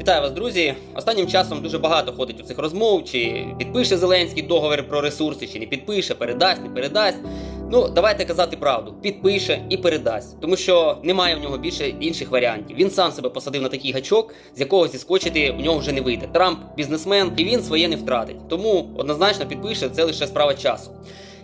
Вітаю вас, друзі. Останнім часом дуже багато ходить у цих розмов, чи підпише Зеленський договір про ресурси, чи не підпише, передасть, не передасть. Ну, давайте казати правду: підпише і передасть, тому що немає в нього більше інших варіантів. Він сам себе посадив на такий гачок, з якого зіскочити у нього вже не вийде. Трамп бізнесмен, і він своє не втратить. Тому однозначно підпише це лише справа часу.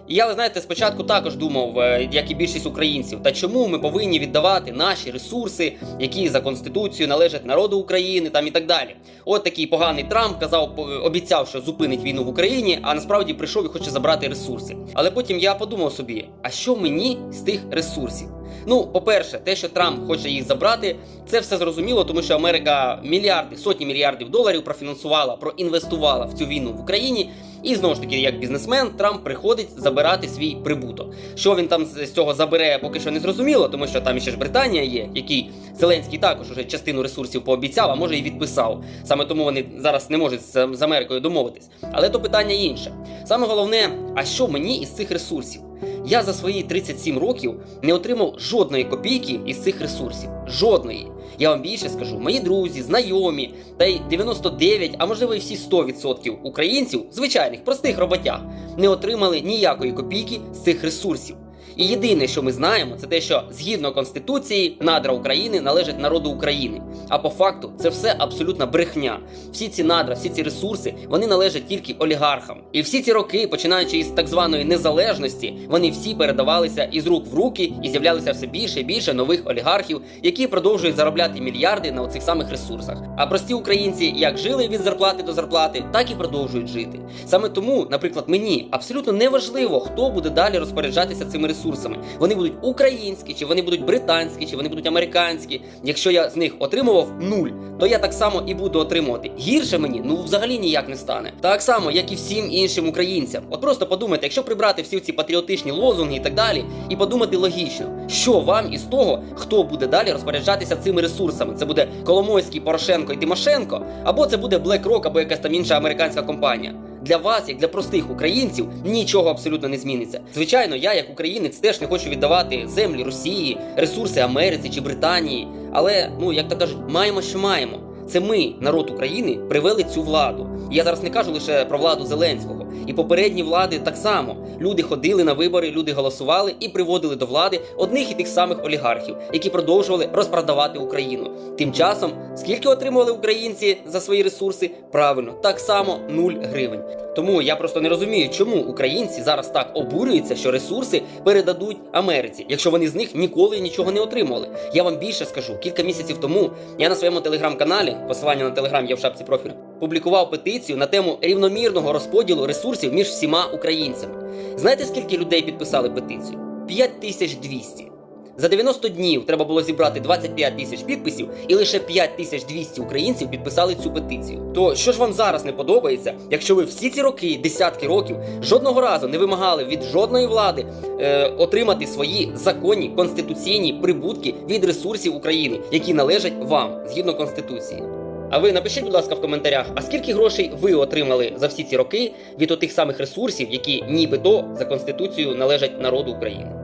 І я, ви знаєте, спочатку також думав, е, як і більшість українців, та чому ми повинні віддавати наші ресурси, які за конституцією належать народу України, там і так далі. От такий поганий Трамп казав, обіцяв, що зупинить війну в Україні, а насправді прийшов і хоче забрати ресурси. Але потім я подумав собі: а що мені з тих ресурсів? Ну, по-перше, те, що Трамп хоче їх забрати, це все зрозуміло, тому що Америка мільярди, сотні мільярдів доларів профінансувала, проінвестувала в цю війну в Україні. І знову ж таки, як бізнесмен, Трамп приходить забирати свій прибуток. Що він там з цього забере, поки що не зрозуміло, тому що там ще ж Британія є, який Зеленський також уже частину ресурсів пообіцяв, а може і відписав. Саме тому вони зараз не можуть з Америкою домовитись. Але то питання інше. Саме головне, а що мені із цих ресурсів? Я за свої 37 років не отримав жодної копійки із цих ресурсів. Жодної. Я вам більше скажу, мої друзі, знайомі, та й 99, а можливо і всі 100% українців, звичайних, простих роботяг, не отримали ніякої копійки з цих ресурсів. І єдине, що ми знаємо, це те, що згідно конституції надра України належать народу України. А по факту це все абсолютна брехня. Всі ці надра, всі ці ресурси, вони належать тільки олігархам. І всі ці роки, починаючи із так званої незалежності, вони всі передавалися із рук в руки і з'являлося все більше і більше нових олігархів, які продовжують заробляти мільярди на оцих самих ресурсах. А прості українці як жили від зарплати до зарплати, так і продовжують жити. Саме тому, наприклад, мені абсолютно не важливо, хто буде далі розпоряджатися цими ресурсами. Вони будуть українські, чи вони будуть британські, чи вони будуть американські. Якщо я з них отримував нуль, то я так само і буду отримувати. Гірше мені ну взагалі ніяк не стане. Так само, як і всім іншим українцям. От просто подумайте, якщо прибрати всі ці патріотичні лозунги і так далі, і подумати логічно, що вам із того, хто буде далі розпоряджатися цими ресурсами. Це буде Коломойський, Порошенко і Тимошенко, або це буде BlackRock, або якась там інша американська компанія. Для вас, як для простих українців, нічого абсолютно не зміниться. Звичайно, я, як українець, теж не хочу віддавати землі Росії, ресурси Америці чи Британії. Але, ну як то кажуть, маємо, що маємо. Це ми, народ України, привели цю владу. Я зараз не кажу лише про владу Зеленського. І попередні влади так само. Люди ходили на вибори, люди голосували і приводили до влади одних і тих самих олігархів, які продовжували розпродавати Україну. Тим часом, скільки отримували українці за свої ресурси? Правильно, так само 0 гривень. Тому я просто не розумію, чому українці зараз так обурюються, що ресурси передадуть Америці, якщо вони з них ніколи нічого не отримували. Я вам більше скажу, кілька місяців тому я на своєму телеграм-каналі, посилання на телеграм є в шапці профілю, публікував петицію на тему рівномірного розподілу ресурсів між всіма українцями. Знаєте, скільки людей підписали петицію? 5200. За 90 днів треба було зібрати 25 тисяч підписів, і лише 5200 українців підписали цю петицію. То що ж вам зараз не подобається, якщо ви всі ці роки, десятки років, жодного разу не вимагали від жодної влади е, отримати свої законні конституційні прибутки від ресурсів України, які належать вам згідно конституції? А ви напишіть, будь ласка, в коментарях, а скільки грошей ви отримали за всі ці роки від отих самих ресурсів, які нібито за конституцією належать народу України?